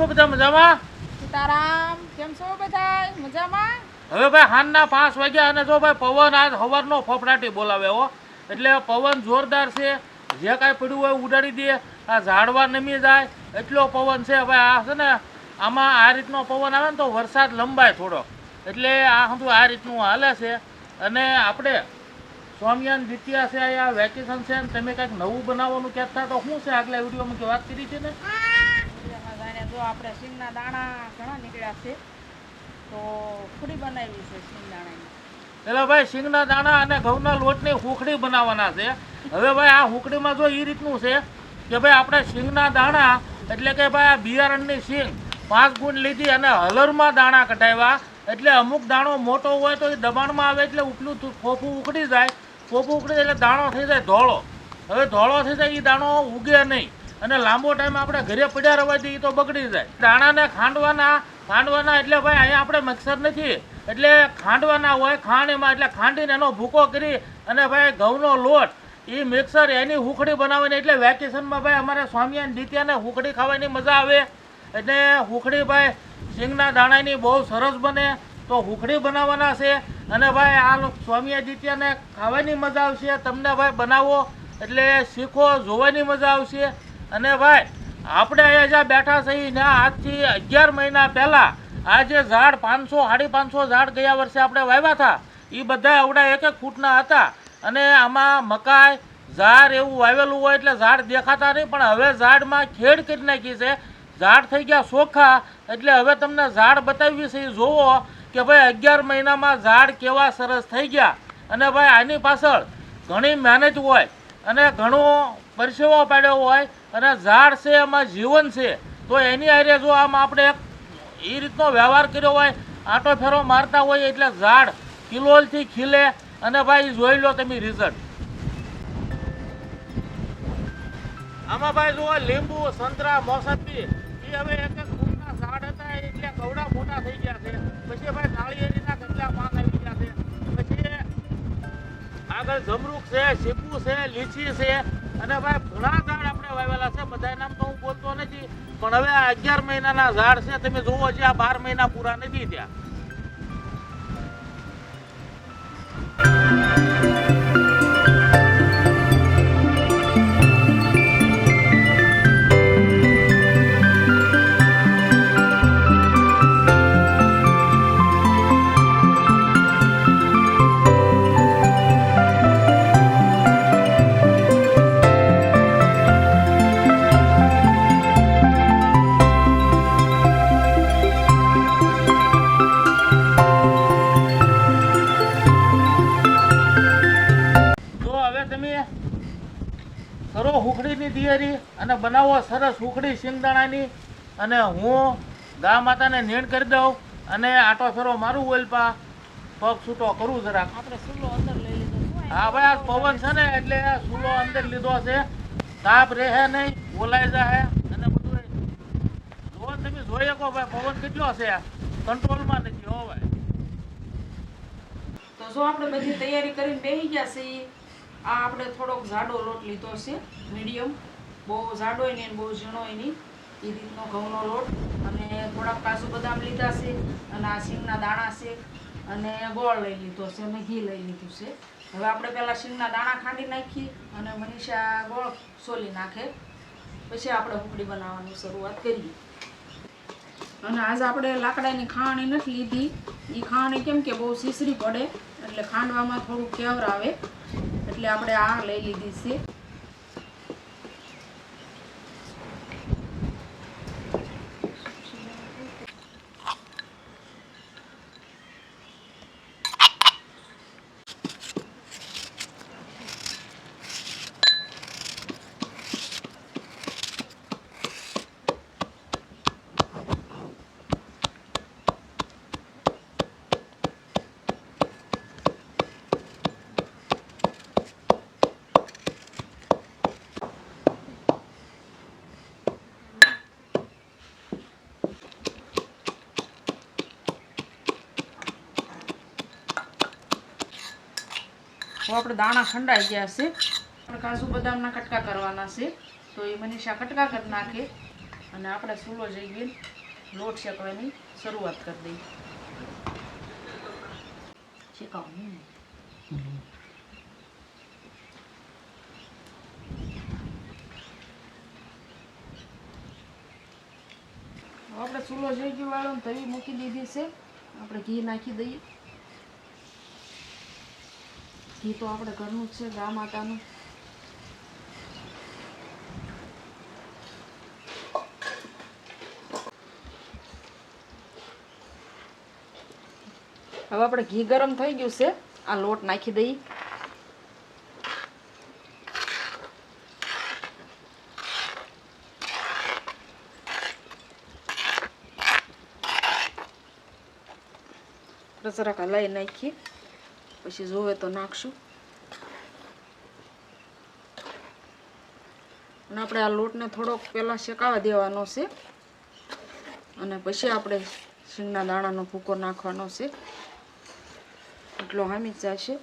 છો બધા મજામાં? સીતારામ કેમ છો બધા મજામાં? હવે ભાઈ હાનના પાંચ વાગ્યા અને જો ભાઈ પવન આજ સવારનો ફફડાટી બોલાવે હો. એટલે પવન જોરદાર છે. જે કાંઈ પડ્યું હોય ઉડાડી દે. આ ઝાડવા નમી જાય. એટલો પવન છે. હવે આ છે ને આમાં આ રીતનો પવન આવે ને તો વરસાદ લંબાય થોડો. એટલે આ બધું આ રીતનું હાલે છે. અને આપણે સ્વામિયાન જીત્યા છે આ વેકેશન છે ને તમે કંઈક નવું બનાવવાનું કહેતા તો શું છે? આગલા વિડીયોમાં કે વાત કરી છે ને? આપણે સિંગના દાણા ઘણા નીકળ્યા છે. તો પૂરી બનાવી છે સિંગ દાણાની. એટલે ભાઈ સિંગના દાણા અને ઘઉંના લોટની હુકડી બનાવવાના છે. હવે ભાઈ, આ હુકડીમાં જો એ રીતનું છે કે ભાઈ, આપણે સિંગના દાણા એટલે કે ભાઈ, આ બિયારણની સિંગ પાંચ ગુણ લીધી અને હલરમાં દાણા કઢાવ્યા. એટલે અમુક દાણો મોટો હોય તો એ દબાણમાં આવે એટલે ઉપલું ફોફું ઉકળી જાય. ફોફું ઉકળી જાય એટલે દાણો થઈ જાય ધોળો. હવે ધોળો થઈ જાય એ દાણો ઉગે નહીં. અને લાંબો ટાઈમ આપણે ઘરે પડ્યા રહેવાથી એ તો બગડી જાય. દાણાને ખાંડવાના ખાંડવાના એટલે ભાઈ અહીંયા આપણે મિક્સર નથી. એટલે ખાંડવાના હોય એમાં, એટલે ખાંડીને એનો ભૂકો કરી અને ભાઈ ઘઉંનો લોટ, એ મિક્સર એની હુકડી બનાવીને એટલે વેકેશનમાં ભાઈ અમારે સ્વામિયાન દીત્યાને હુકડી ખાવાની મજા આવે. એટલે હુકડી ભાઈ સિંગના દાણાની બહુ સરસ બને તો હુકડી બનાવવાના છે. અને ભાઈ આ સ્વામિયા દીત્યાને ખાવાની મજા આવશે. તમને ભાઈ બનાવો એટલે શીખો, જોવાની મજા આવશે. અને ભાઈ, આપણે અહીંયા જ્યાં બેઠા છીએ ને આજથી અગિયાર મહિના પહેલાં આ જે ઝાડ પાંચસો, સાડી પાંચસો ઝાડ ગયા વર્ષે આપણે વાવ્યા હતા. એ બધા આવડા એક એક ફૂટના હતા અને આમાં મકાઈ, ઝાડ એવું વાવેલું હોય એટલે ઝાડ દેખાતા નહીં, પણ હવે ઝાડમાં ખેડ કરી નાખી છે. ઝાડ થઈ ગયા સોખા, એટલે હવે તમને ઝાડ બતાવી છે એ જોવો કે ભાઈ અગિયાર મહિનામાં ઝાડ કેવા સરસ થઈ ગયા. અને ભાઈ આની પાછળ ઘણી મહેનત હોય અને ઘણો પરસેવો પાડ્યો હોય અને ઝાડ છે એમાં જીવન છે, તો એની હારે જો આમ આપણે એક એ રીતનો વ્યવહાર કર્યો હોય, આંટો ફેરો મારતા હોય એટલે ઝાડ કિલોલથી ખીલે અને ભાઈ જોઈ લો તમે રિઝલ્ટ આમાં ભાઈ જુઓ, લીંબુ, સંતરા, મોસંબી એ હવે એક એક ફૂટના ઝાડ હતા, એટલે કવડા મોટા થઈ ગયા છે. પછી ભાઈ નાળિયેરીના કેટલા પાક આવી ગયા છે. પછી આગળ જમરૂક છે સીપુ છે, લીચી છે અને ભાઈ, ઘણા ઝાડ આપણે વાવેલા છે બધા નામ તો હું બોલતો નથી, પણ હવે આ અગિયાર મહિનાના ઝાડ છે, તમે જુઓ છે આ બાર મહિના પૂરા નથી ત્યાં સરસ ઉખડી સિંગદાણાની અને હું ગા માતાને નીણ કરી દઉં અને આટો ફેરો મારું ઓલપા. પગ છૂટો કરું શું હા ભાઈ આ પવન છે ને એટલે સૂલો અંદર લીધો છે. તાપ રહે નહીં બોલાઈ જાય અને બધું જો તમે જોઈ શકો ભાઈ પવન કેટલો છે. કંટ્રોલમાં નથી હો ભાઈ. તો જો આપણે બધી તૈયારી કરીને બેસી ગયા છીએ. આ આપણે થોડોક જાડો લોટ લીધો છે મીડિયમ. બહુ જાડોય નહીં બહુ ઝીણોય નહીં. એ રીતનો ઘઉંનો લોટ અને થોડાક કાજુ બદામ લીધા છે અને આ સિંગના દાણા છે અને ગોળ લઈ લીધો છે અને ઘી લઈ લીધું છે. હવે આપણે પહેલાં સિંગના દાણા ખાંડી નાખી અને મનીષા ગોળ સોલી નાખે. પછી આપણે હુકડી બનાવવાની શરૂઆત કરીએ. અને આજ આપણે લાકડાની ખાણી નથી લીધી. એ ખાણી કેમ કે બહુ સીસરી પડે, એટલે ખાંડવામાં થોડું કેવર આવે એટલે આપણે આ લઈ લીધી છે. તો આપણે દાણા ખંડાઈ ગયા છે. આપણે કાજુ બદામના કટકા કરવાના છે. તો એ મનીષા કટકા કરી નાખે. અને આપણે સૂલો જઈએ લોટ શેકવાની શરૂઆત કરી દઈએ. આપણે ચૂલો જઈ ગયો વાળો તવી મૂકી દીધી છે. આપણે ઘી નાખી દઈએ. ઘી તો આપણે ઘરનું જ છે, ગા માતાનું. હવે આપણે ઘી ગરમ થઈ ગયું છે, આ લોટ નાખી દઈએ. જરાક હલાવી નાખીએ. પછી જોવે તો નાખશું અને આપણે આ લોટને થોડોક પહેલાં શેકાવા દેવાનો છે. અને પછી આપણે શીંગના દાણાનો ભૂકો નાખવાનો છે. એટલો હામી જશે.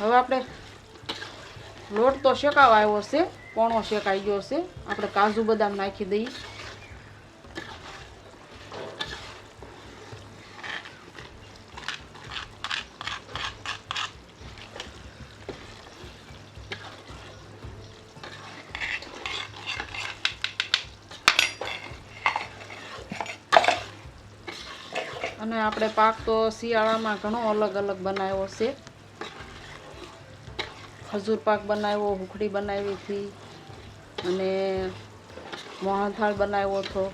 હવે આપણે લોટ તો શેકાવા આવ્યો છે પોણો શેકાઈ ગયો છે આપણે કાજુ બદામ નાખી દઈએ. અને આપણે પાક તો શિયાળામાં ઘણો અલગ અલગ બનાવ્યો છે. ખજૂર પાક બનાવ્યો હુખડી બનાવી હતી અને મોહનથાળ બનાવ્યો હતો.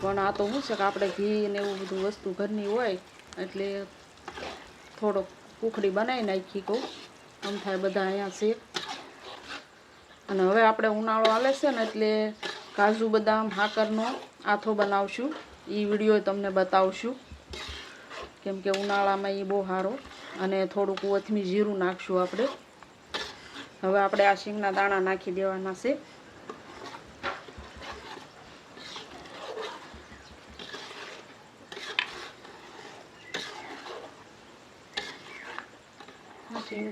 પણ આ તો શું છે કે આપણે ઘી ને એવું બધું વસ્તુ ઘરની હોય એટલે થોડોક ઉખડી બનાવી નાખી કહું. આમ થાય બધા અહીંયા છે. અને હવે આપણે ઉનાળો આવે છે ને એટલે કાજુ, બદામ, હાકરનો આથો બનાવશું. એ વીડિયો તમને બતાવશું. કેમ કે ઉનાળામાં એ બહુ સારો અને થોડુંક કોથમી જીરું નાખશું આપણે. હવે આપણે આ શીંગના દાણા નાખી દેવાના છે.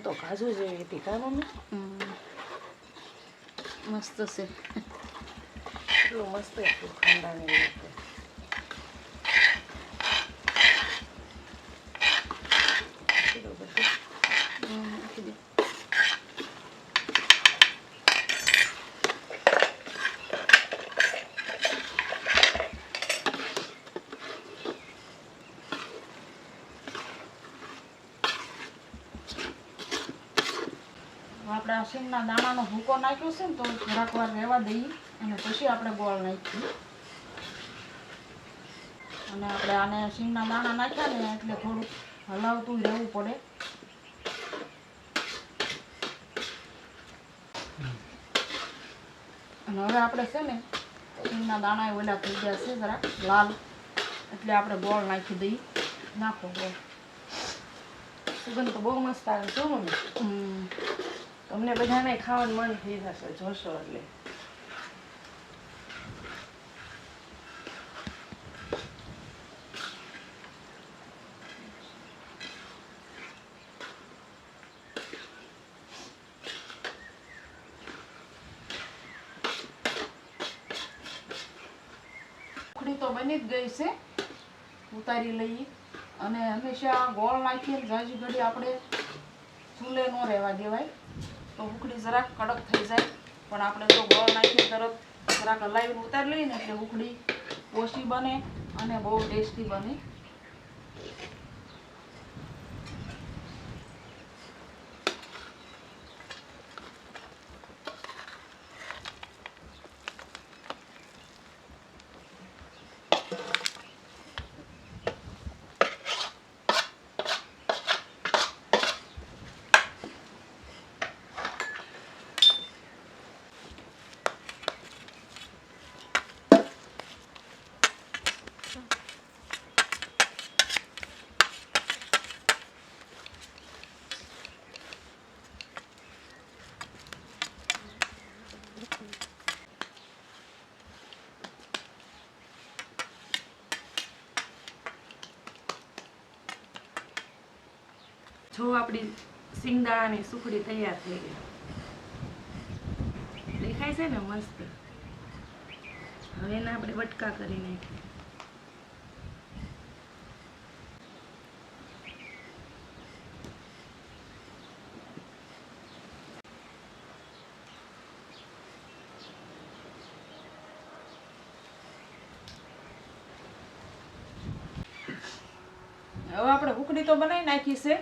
તો કાજુ જેવી હતી કા મમ્મી? મસ્ત છે. એટલું મસ્ત હતું ખાંડાની રીતે બરોબર છે. હમ, નાખી દે. આપણે આ સિંગના દાણાનો ભૂકો નાખ્યો છે ને તો થોડાક વાર રહેવા દઈએ અને પછી આપણે ગોળ નાખીએ. અને આપણે આને સિંગના દાણા નાખ્યા ને એટલે થોડુંક હલાવતું રહેવું પડે. અને હવે આપણે છે ને સિંગના દાણા ઓલા થઈ ગયા છે જરા લાલ. એટલે આપણે ગોળ નાખી દઈએ. નાખો ગોળ. સુગંધ તો બહુ મસ્ત આવે છે તમને બધાને ખાવાનું મન થઈ જશે, જોશો એટલે. ઉખડી તો બની જ ગઈ છે. ઉતારી લઈએ. અને હંમેશા ગોળ નાખીએ ને જાજી ઘડી આપણે. ચૂલે ન રહેવા દેવાય. તો ઉખડી જરાક કડક થઈ જાય. પણ આપણે જો ગોળ નાખીએ તરત, જરાક હલાવીને ઉતારી લઈએ ને એટલે ઉખડી ઓછી બને અને બહુ ટેસ્ટી બને. જો આપણી સિંગદાણાની સુખડી તૈયાર થઈ ગઈ દેખાય છે ને મસ્ત? હવે એને આપણે વટકા કરી નાખીએ. હવે આપણે ઉકડી તો બનાવી નાખી છે.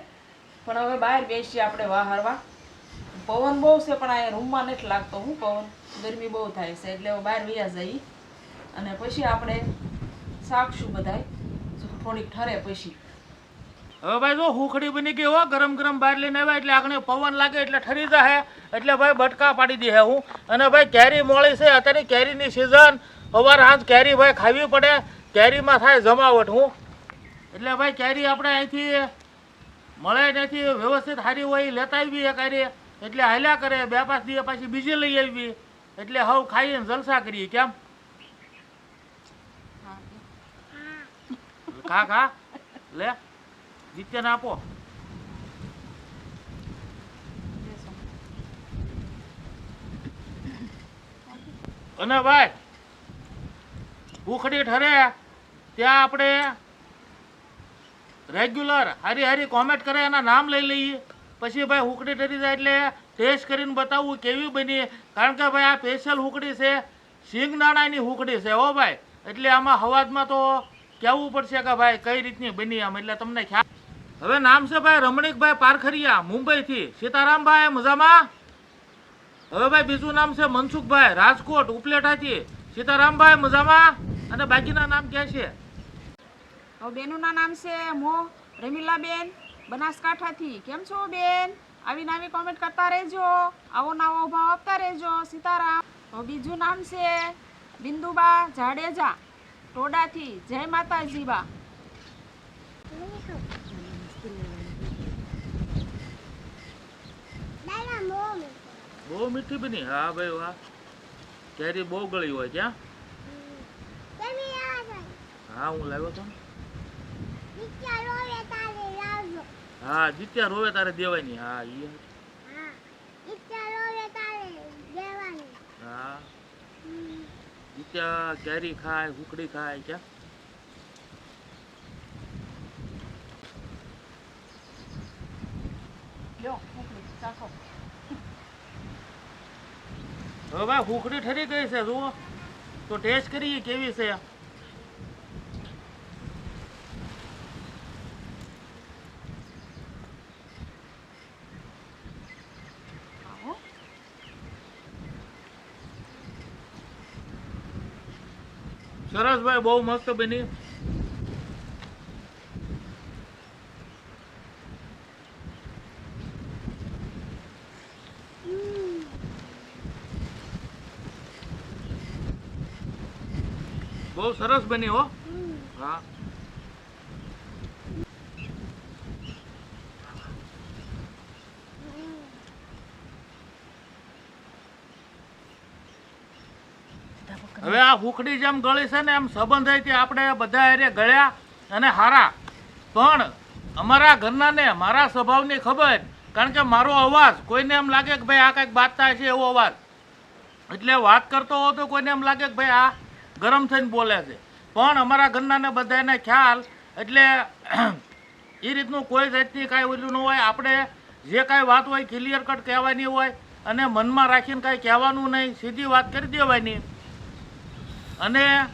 પણ હવે બહાર બેસીએ આપણે વાહરવા પવન બહુ છે, પણ અહીંયા રૂમમાં નથી લાગતો હું પવન. ગરમી બહુ થાય છે, એટલે હવે બહાર વ્યા જઈએ. અને પછી આપણે શાકશું બધાય. થોડીક ઠરે પછી. હવે ભાઈ જો હુખડી બની ગઈ હો, ગરમ ગરમ બહાર લઈને આવ્યા એટલે આગળ પવન લાગે એટલે ઠરી જાય એટલે ભાઈ બટકા પાડી દે હું. અને ભાઈ કેરી મોળી છે, અત્યારે કેરીની સિઝન સવાર સાંજ કેરી ભાઈ ખાવી પડે. કેરીમાં થાય જમાવટ હું. એટલે ભાઈ કેરી આપણે અહીંથી મળે નથી વ્યવસ્થિત સારી હોય લેતા આવી કરીએ એટલે હાલ્યા કરે બે પાંચ દિવસ પાછી બીજી લઈ આવી એટલે હવ ખાઈને જલસા કરીએ કેમ? ખા ખા. લે જીત્યાને આપો. અને ભાઈ ભૂખડી ઠરે. ત્યાં આપણે રેગ્યુલર હારી હારી કોમેન્ટ કરે, એના નામ લઈ લઈએ. પછી ભાઈ હુકડી ઠરી જાય એટલે ટેસ્ટ કરીને બતાવવું કેવી બની. કારણ કે ભાઈ આ સ્પેશિયલ હુકડી છે સિંગદાણાની હુકડી છે, હો ભાઈ. એટલે આમાં હવાજમાં તો કહેવું પડશે કે ભાઈ કઈ રીતની બની આમ? એટલે તમને ખ્યાલ હવે નામ છે ભાઈ રમણીકભાઈ પારખરિયા, મુંબઈથી. સીતારામભાઈ, મજામાં? હવે ભાઈ બીજું નામ છે મનસુખભાઈ, રાજકોટ, ઉપલેટાથી. સીતારામભાઈ, મજામાં? અને બાકીના નામ ક્યાં છે? હવે બેનોના નામ છે મો રમીલાબેન બનાસકાંઠાથી. કેમ છો બેન? આવી નાવી કોમેન્ટ કરતા રહેજો. આવો નવો ભાવ આપતા રહેજો. સીતારામ. હવે બીજું નામ છે બિંદુબા જાડેજા. ટોડાથી. જય માતાજી બા. બહુ મીઠી બની હા ભાઈ વાહ. કેરી બહુ ગળી હોય ક્યાં હા હું લાવ્યો તો. હા જીત્યા રોવે તારે દેવાની. હા ઈ હા. ઈચ્છા રોવે તારે દેવાની હા. જીત્યા કેરી ખાય હુકડી ખાય ક્યાં? લ્યો મોકલી ચાખો. હવે ભાઈ હુકડી ઠરી ગઈ છે જુઓ. તો ટેસ્ટ કરીએ કેવી છે. ભાઈ બહુ મસ્ત બની. બહુ સરસ બની હો. હા હવે આ હુકડી જેમ ગળી છે ને, એમ સંબંધાઈથી આપણે બધા એરે ગળ્યા અને હારા. પણ અમારા ઘરનાને, મારા સ્વભાવની ખબર, કારણ કે મારો અવાજ કોઈને એમ લાગે કે ભાઈ આ કંઈક બાતતા છે એવો અવાજ. એટલે વાત કરતો હો તો કોઈને એમ લાગે કે ભાઈ આ ગરમ થઈને બોલે છે. પણ અમારા ઘરનાને બધાને ખ્યાલ, એટલે એ રીતનું કોઈ જાતની કાંઈ ઓલું ન હોય. આપણે જે કાંઈ વાત હોય ક્લિયર કટ કહેવાની હોય અને મનમાં રાખીને કાંઈ કહેવાનું નહીં, સીધી વાત કરી દેવાની. અને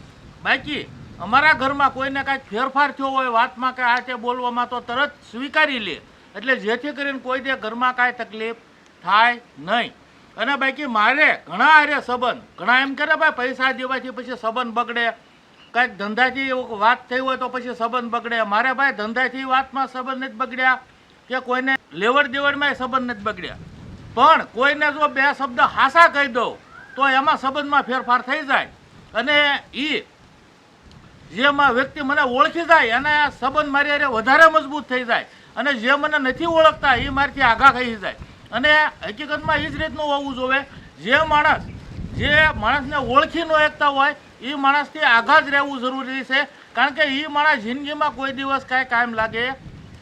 બાકી અમારા ઘરમાં કોઈને કાંઈક ફેરફાર થયો હોય, વાતમાં કે આ તે બોલવામાં તો તરત સ્વીકારી લે. એટલે જેથી કરીને કોઈ દે ઘરમાં કાંઈ તકલીફ થાય નહીં. અને બાકી મારે ઘણા હારે સંબંધ, ઘણા એમ કરે ભાઈ પૈસા દેવાથી પછી સંબંધ બગડે. કાંઈક ધંધાથી વાત થઈ હોય તો પછી સંબંધ બગડે. મારે ભાઈ ધંધાથી વાતમાં સંબંધ નથી બગડ્યા કે કોઈને લેવડ દેવડમાં સંબંધ નથી બગડ્યા. પણ કોઈને જો બે શબ્દ હાસા કહી દઉં તો એમાં સંબંધમાં ફેરફાર થઈ જાય. અને એ જેમાં વ્યક્તિ મને ઓળખી જાય અને સંબંધ મારી અરે વધારે મજબૂત થઈ જાય. અને જે મને નથી ઓળખતા એ મારીથી આઘા થઈ જાય. અને હકીકતમાં એ જ રીતનું હોવું જોવે, જે માણસ, જે માણસને ઓળખી ન એકતા હોય એ માણસથી આઘા જ રહેવું જરૂરી છે. કારણ કે એ માણસ જિંદગીમાં કોઈ દિવસ કાંઈ કાયમ લાગે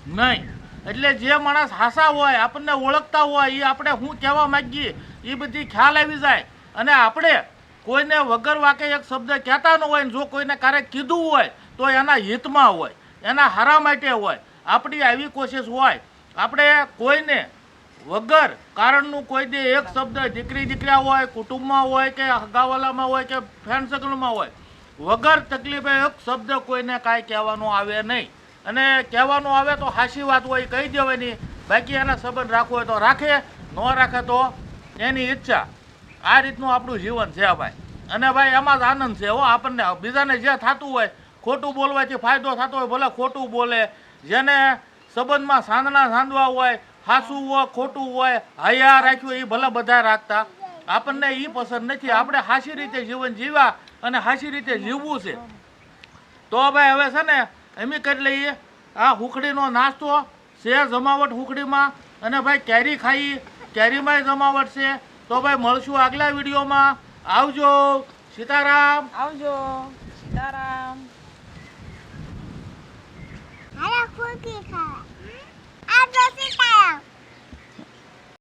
નહીં. એટલે જે માણસ હાસા હોય, આપણને ઓળખતા હોય એ આપણે શું કહેવા માગીએ એ બધી ખ્યાલ આવી જાય. અને આપણે કોઈને વગર વાકે એક શબ્દ કહેતા ન હોય ને જો કોઈને ક્યારેક કીધું હોય, તો એના હિતમાં હોય, એના હારા માટે હોય. આપણી આવી કોશિશ હોય. આપણે કોઈને વગર કારણનું કોઈ દે એક શબ્દ દીકરી દીકરા હોય, કુટુંબમાં હોય કે હગાવાલામાં હોય કે ફ્રેન્ડ સર્કલમાં હોય, વગર તકલીફે એક શબ્દ કોઈને કાંઈ કહેવાનું આવે નહીં. અને કહેવાનું આવે તો હાસી વાત હોય કહી દેવાની. બાકી એના સંબંધ રાખવો હોય તો રાખે, ન રાખે તો એની ઈચ્છા. આ રીતનું આપણું જીવન છે ભાઈ. અને ભાઈ એમાં જ આનંદ છે હો, આપણને બીજાને જે થતું હોય, ખોટું બોલવાથી ફાયદો થતો હોય, ભલે ખોટું બોલે, જેને સંબંધમાં સાંધણા સાંધવા હોય હાસું હોય, ખોટું હોય, હૈયા રાખ્યું એ ભલે બધા રાખતા. આપણને એ પસંદ નથી. આપણે હાસી રીતે જીવન જીવા અને હાસી રીતે જીવવું છે. તો ભાઈ, હવે છે ને, એમ કરી લઈએ. આ હુખડીનો નાસ્તો છે, જમાવટ હુખડીમાં. અને ભાઈ, કેરી ખાઈ, કેરીમાંય જમાવટ છે. તો ભાઈ મળશું આગલા વિડીયોમાં. આવજો. સીતારામ. આવજો. સીતારામ. હાલો ખુરકી ખાવા. આ તો સીતારામ.